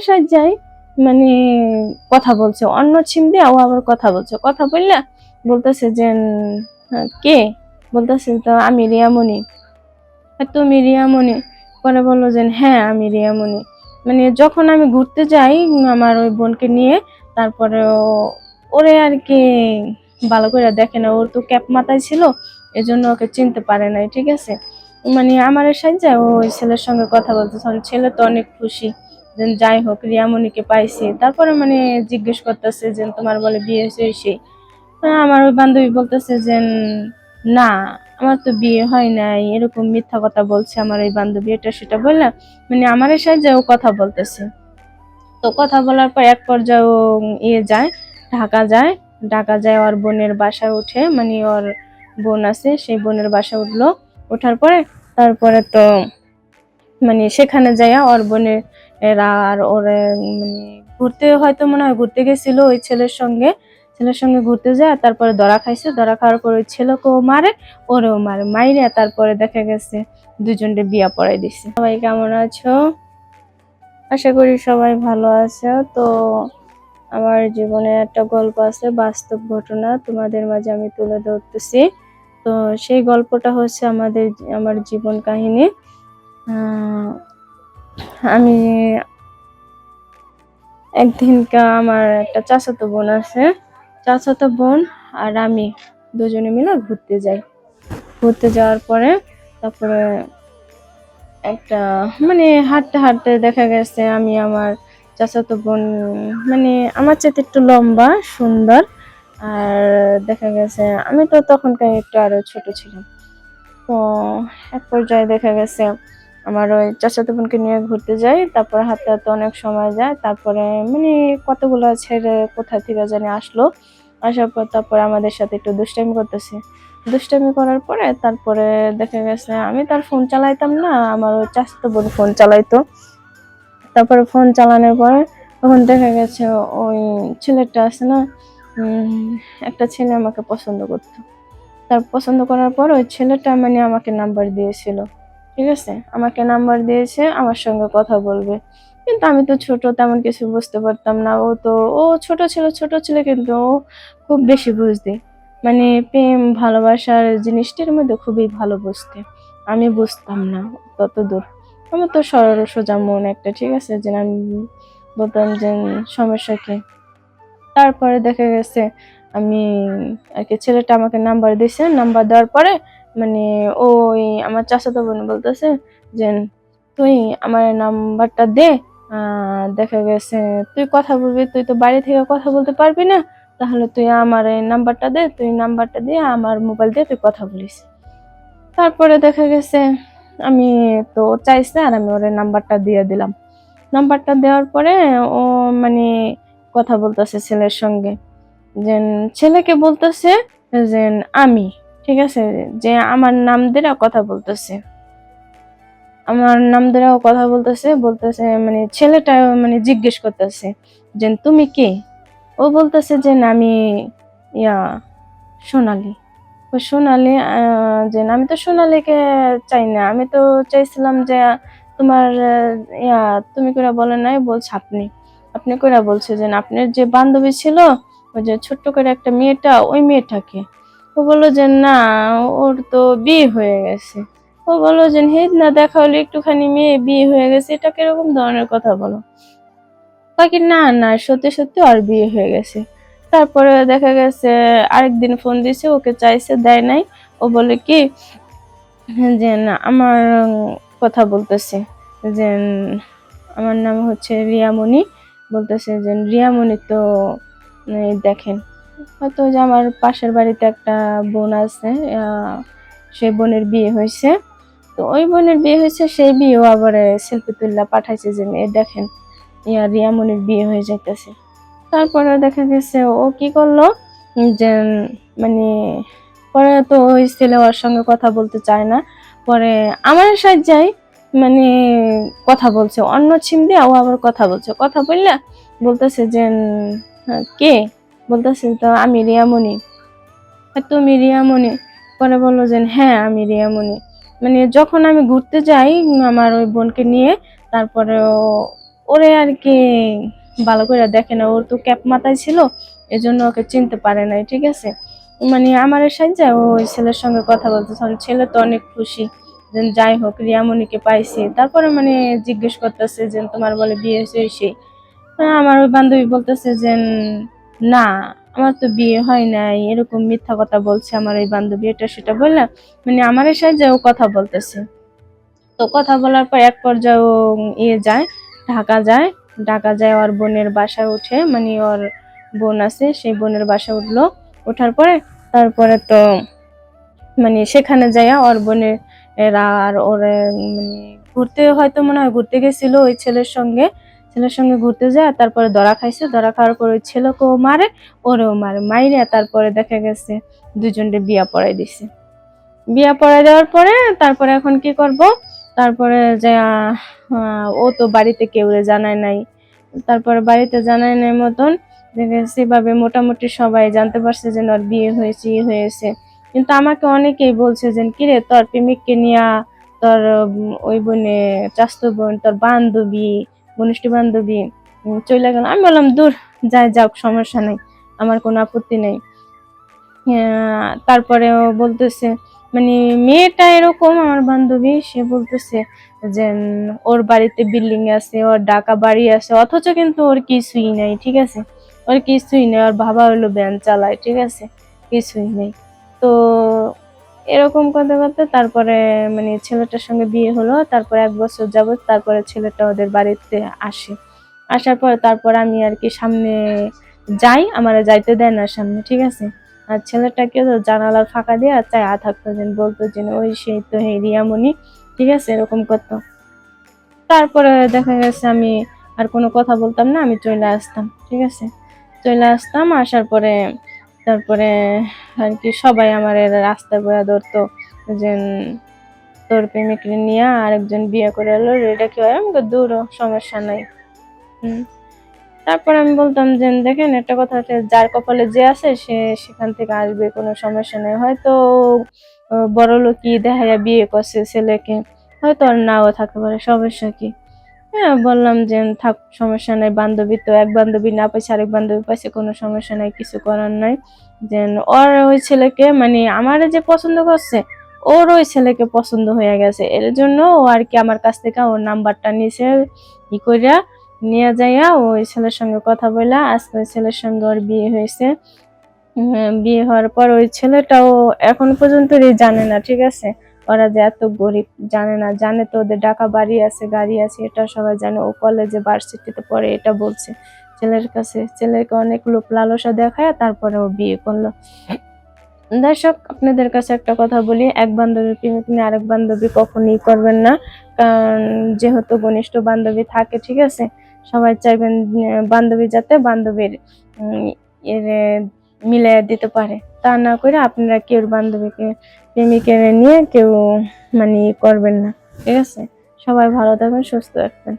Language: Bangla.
সাহায্যায় মানে কথা বলছে। অন্য দিয়ে ও আবার কথা বলছে। কথা বললে বলতেছে যে হ্যাঁ, কে? বলতেছে তো আমি রিয়ামণি। তুমি রিয়ামণি? পরে বলল যে হ্যাঁ আমি রিয়ামণি। মানে যখন আমি ঘুরতে যাই আমার ওই বোনকে নিয়ে তারপরে ওরে আর কি ভালো করে দেখে না। ওর তো ক্যাপ মাথায় ছিল এজন্য ওকে চিনতে পারে নাই ঠিক আছে? মানে আমার সাহায্যে ওই ছেলের সঙ্গে কথা বলতে ছেলে তো অনেক খুশি। যাই হোক, রিয়ামণিকে পাইছি। তারপরে মানে জিজ্ঞেস করতেছে যে তোমার বলে বিয়ে হয়েছে সেই। আমার ওই বান্ধবী বলতেছে যে না, আমার তো বিয়ে হয় নাই, এরকম মিথ্যা কথা বলছে আমার ওই বান্ধবী, এটা সেটা বললাম মানে আমার সাহায্যে ও কথা বলতেছে। তো কথা বলার পর এক পর্যায়ে ও ইয়ে যায়, ঢাকা যায়। ঢাকা যায় ওর বোনের বাসায় উঠে মানে ওর বোন আছে, সেই বোনের বাসায় উঠল। ওঠার পরে, তারপরে তো মানে সেখানে যাইয়া ওর বোনের এরা আর ওরে মানে ঘুরতে হয়তো মনে হয় ঘুরতে গেছিল ওই ছেলের সঙ্গে। ছেলের সঙ্গে ঘুরতে যায়, তারপরে ধরা খাইছে। ধরা খাওয়ার পর ওই ছেলেকেও মারে, ওরেও মারে। মাইরে তারপরে দেখা গেছে দুজনকে বিয়া পড়াই দিছে। সবাই কেমন আছো? আশা করি সবাই ভালো আছে। তো আমার জীবনে একটা গল্প আছে, বাস্তব ঘটনা তোমাদের মাঝে আমি তুলে ধরতেছি। তো সেই গল্পটা হচ্ছে আমাদের, আমার জীবন কাহিনী। আমি একদিনকা আমার একটা চাচাতো বোন আছে, চাচাতো বোন আর আমি দুজনে মিলে ঘুরতে যাই। ঘুরতে যাওয়ার পরে তারপরে একটা মানে হাঁটতে হাঁটতে দেখা গেছে আমি আমার চাচাতো বোন মানে আমার চাইতে একটু লম্বা, সুন্দর। আর দেখা গেছে আমি তো তখনকার একটু আরও ছোট ছিলাম। তো এক পর্যায়ে দেখা গেছে আমার ওই চাচাতো বোনকে নিয়ে ঘুরতে যাই, তারপরে হাতে হাতে অনেক সময় যায়, তারপরে মানে কতগুলো ছেড়ে কোথা থেকে জানি আসলো, আসার পর তারপরে আমাদের সাথে একটু দুষ্টামি করতেছে। দুষ্টামি করার পরে তারপরে দেখা গেছে আমি তার ফোন চালাইতাম না, আমার ওই চাচাতো বোন ফোন চালাইতো। তারপরে ফোন চালানোর পরে তখন দেখা গেছে ওই ছেলেটা আছে না একটা ছেলে আমাকে পছন্দ করতো। তার পছন্দ করার পর ওই ছেলেটা মানে আমাকে নাম্বার দিয়েছিল। ঠিক আছে? আমাকে নাম্বার দিয়েছে, আমার সঙ্গে কথা বলবে। কিন্তু আমি তো ছোট, তেমন কিছু বুঝতে পারতাম না। ও তো, ও ছোট ছিল ছোট ছিল, কিন্তু ও খুব বেশি বুঝতে। মানে প্রেম, ভালোবাসার জিনিসটির মধ্যে খুবই ভালো বুঝতে। আমি বুঝতাম না তত দূর। আমার তো সরল, সোজা মন একটা, ঠিক আছে? যে আমি বলতাম যে সমস্যা কি? তারপরে দেখা গেছে, আমি আর কি ছেলেটা আমাকে নাম্বার দিয়েছে। নাম্বার দেওয়ার পরে মানে ওই আমার চাচাতো বোন বলতেছে যে, তুই আমার নাম্বারটা দে দেখা গেছে তুই কথা বলবি, তুই তো বাড়ি থেকে কথা বলতে পারবি না, তাহলে তুই আমার এই নাম্বারটা দে, তুই নাম্বারটা দিয়ে আমার মোবাইল দিয়ে তুই কথা বলিস। তারপরে দেখা গেছে আমি তো চাইছে আর আমি ওর নাম্বারটা দিয়ে দিলাম। নাম্বারটা দেওয়ার পরে ও মানে কথা বলতেছে ছেলের সঙ্গে। যে ছেলেকে বলতেছে যে, আমি ঠিক আছে, যে আমার নাম দিয়ে কথা বলতেছে। আমার নাম ধরেও কথা বলতেছে বলতেছে মানে ছেলেটা মানে জিজ্ঞেস করতেছে যে, তুমি কে? ও বলতেছে যে, আমি ইয়া সোনালি। ও সোনালি যে, আমি তো সোনালিকে চাই না। আমি তো চাইছিলাম যে, তোমার, ইয়া, তুমি করে বলে নাই, বলছে আপনি। আপনি করে বলছে যে, আপনার যে বান্ধবী ছিল, ওই যে ছোট্ট করে একটা মেয়েটা, ওই মেয়েটাকে। ও বলল যে, না, ওর তো বিয়ে হয়ে গেছে। ও বলল যে, হে, না, দেখা হলো একটুখানি মেয়ে বিয়ে হয়ে গেছে, এটা কীরকম ধরনের কথা বলো? বাকি, না না, সত্যি সত্যি আর বিয়ে হয়ে গেছে। তারপরে দেখা গেছে, আরেকদিন ফোন দিছে, ওকে চাইছে, দেয় নাই। ও বলে কি, যে, না, আমার কথা বলতেছে। যে, আমার নাম হচ্ছে রিয়ামণি। বলতেছে যে, রিয়ামণি তো দেখেন। হয়তো যে আমার পাশের বাড়িতে একটা বোন আছে সেই বোনের বিয়ে হয়েছে। তো ওই বোনের বিয়ে হয়েছে, সেই বিয়েও আবার সেলফি তুল্লা পাঠাইছে যে, এ, দেখেন, ইয়া রিয়ামনির বিয়ে হয়ে যাইতেছে। তারপরে দেখা গেছে, ও কি করল, যে মানে পরে তো ওই ছেলে ওর সঙ্গে কথা বলতে চায় না। পরে আমার সাহায্যায় মানে কথা বলছে। অন্য ছিম দিয়ে ও আবার কথা বলছে। কথা বললে বলতেছে যে, কে? বলতেছে তো, আমি রিয়ামণি। আর তুমি রিয়ামণি? পরে বলল যে হ্যাঁ আমি রিয়ামণি। মানে যখন আমি ঘুরতে যাই, আমার ওই বোনকে নিয়ে, তারপরে ওরে আর কি ভালো করে দেখে না, ওর তো ক্যাপ মাথায় ছিল, এজন্য ওকে চিনতে পারে নাই, ঠিক আছে? মানে আমার সাহায্যে ওই ছেলের সঙ্গে কথা বলতেছে ছেলে তো অনেক খুশি, যে যাই হোক, রিয়ামণিকে পাইছি। তারপরে মানে জিজ্ঞেস করতেছে যে, তোমার বলে বিয়ে হয়েছে? সেই আমার ওই বান্ধবী বলতেছে যে না, আমার তো বিয়ে হয় নাই, এরকম মিথ্যা কথা বলছে আমার ওই বান্ধবী, এটা সেটা বললাম মানে আমার সাহায্যে ও কথা বলতেছে। তো কথা বলার পর এক পর্যায়ে ও ইয়ে যায়, ঢাকা যায় ঢাকা যায় ওর বোনের বাসায় উঠে মানে ওর বোন আছে, সেই বোনের বাসায় উঠল, ওঠার পরে তারপরে তো মানে সেখানে যাইয়া ওর বোনের এরা আর ওর মানে ঘুরতে হয়তো মনে হয় ঘুরতে গেছিল ওই ছেলের সঙ্গে। ছেলের সঙ্গে ঘুরতে যায়, তারপরে ধরা খাইছে। ধরা খাওয়ার পর ওই ছেলেকেও মারে, ওরেও মারে। মাইরে তারপরে দেখা গেছে দুজনকে বিয়া পড়াই দিছে। বিয়া পড়াই দেওয়ার পরে তারপরে এখন কি করব? তারপরে যে ও তো বাড়িতে কেউ জানায় নাই। তারপরে বাড়িতে জানায় নাই মতন সেভাবে মোটামুটি সবাই জানতে পারছে যে ওর বিয়ে হয়েছে ইয়ে হয়েছে। কিন্তু আমাকে অনেকেই বলছে যে কিরে তোর প্রেমিককে নিয়া তোর ওই বোনে, চাস্ত বোন, তোর বান্ধবী ঘনিষ্ঠ বান্ধবী চলে গেল। আমি বললাম দূর যাই যাক সমস্যা নেই আমার কোনো আপত্তি নেই। আহ, তারপরে ও বলতেছে মানে মেয়েটা এরকম আমার বান্ধবী সে বলতেছে যে ওর বাড়িতে বিল্ডিং আছে ওর ডাকা বাড়ি আছে অথচ কিন্তু ওর কিছুই নাই ঠিক আছে? ওর কিছুই নেই ওর বাবা হলো ব্যান চালায় ঠিক আছে? কিছুই নেই। তো এরকম করতে করতে তারপরে মানে ছেলেটার সঙ্গে বিয়ে হলো, তারপরে এক বছর যাবত তারপরে ছেলেটা ওদের বাড়িতে আসে। আসার পর তারপর আমি আর কি সামনে যাই, আমার যাইতে দেয় না সামনে, ঠিক আছে? আর ছেলেটাকে তো জানালার ফাঁকা দিয়ে আর চাই থাকতো যেন বলতো যে, ওই সেই তো, হে রিয়ামণি। ঠিক আছে? এরকম করতো। তারপরে দেখা গেছে আমি আর কোনো কথা বলতাম না, আমি চলে আসতাম, ঠিক আছে? চলে আসতাম, আসার পরে তারপরে আর কি সবাই আমার রাস্তায় বয়া ধরতো যে তোর প্রেমিক নিয়ে আরেকজন বিয়ে করে এলো এটা কি হয়? আমি বললাম, দূর সমস্যা নাই। হুম। তারপর আমি বলতাম যে দেখেন একটা কথা হচ্ছে যার কপালে যে আছে সে সেখান থেকে আসবে কোনো সমস্যা নেই। হয়তো বড় লোকই দেখা যায় বিয়ে করছে ছেলেকে হয়তো আর নাও থাকতে পারে সমস্যা কি? হ্যাঁ বললাম যে থাক, সমস্যা নাই, বান্ধবী তো এক বান্ধবী না পাইছে, আরেক বান্ধবী পাইছে, কোনো সমস্যা নাই, কিছু করার নাই। যে ওর ওই ছেলেকে মানে আমার যে পছন্দ করছে, ওর ওই ছেলেকে পছন্দ হয়ে গেছে। এর জন্য ও আর কি আমার কাছ থেকে ওর নাম্বারটা নিয়েছে ই কইরা নিয়ে যাইয়া ওই ছেলের সঙ্গে কথা বললা আজকে ওই ছেলের সঙ্গে ওর বিয়ে হয়েছে। বিয়ে হওয়ার পর ওই ছেলেটাও এখন পর্যন্ত জানে না, ঠিক আছে? ওরা যে এত গরিব জানে না জানে তো ওদের ডাকা বাড়ি আছে গাড়ি আছে এটা সবাই জানে। ও কলেজে ভার্সিটিতে পড়ে এটা বলছে। ছেলের কাছে ছেলেকে অনেক লোক লালসা দেখায় তারপরে ও বিয়ে করল। দর্শক আপনাদের কাছে একটা কথা বলি। এক বান্ধবীর প্রেমিক নিয়ে আরেক বান্ধবী কখনই করবেন না। কারণ যেহেতু ঘনিষ্ঠ বান্ধবী থাকে ঠিক আছে? সবাই চাইবেন বান্ধবী যাতে বান্ধবীর উম, এর মিলাই দিতে পারে। তা না করে আপনারা কেউ বান্ধবীকে, প্রেমিকের নিয়ে কেউ মানে করবেন না। ঠিক আছে? সবাই ভালো থাকবেন, সুস্থ থাকবেন।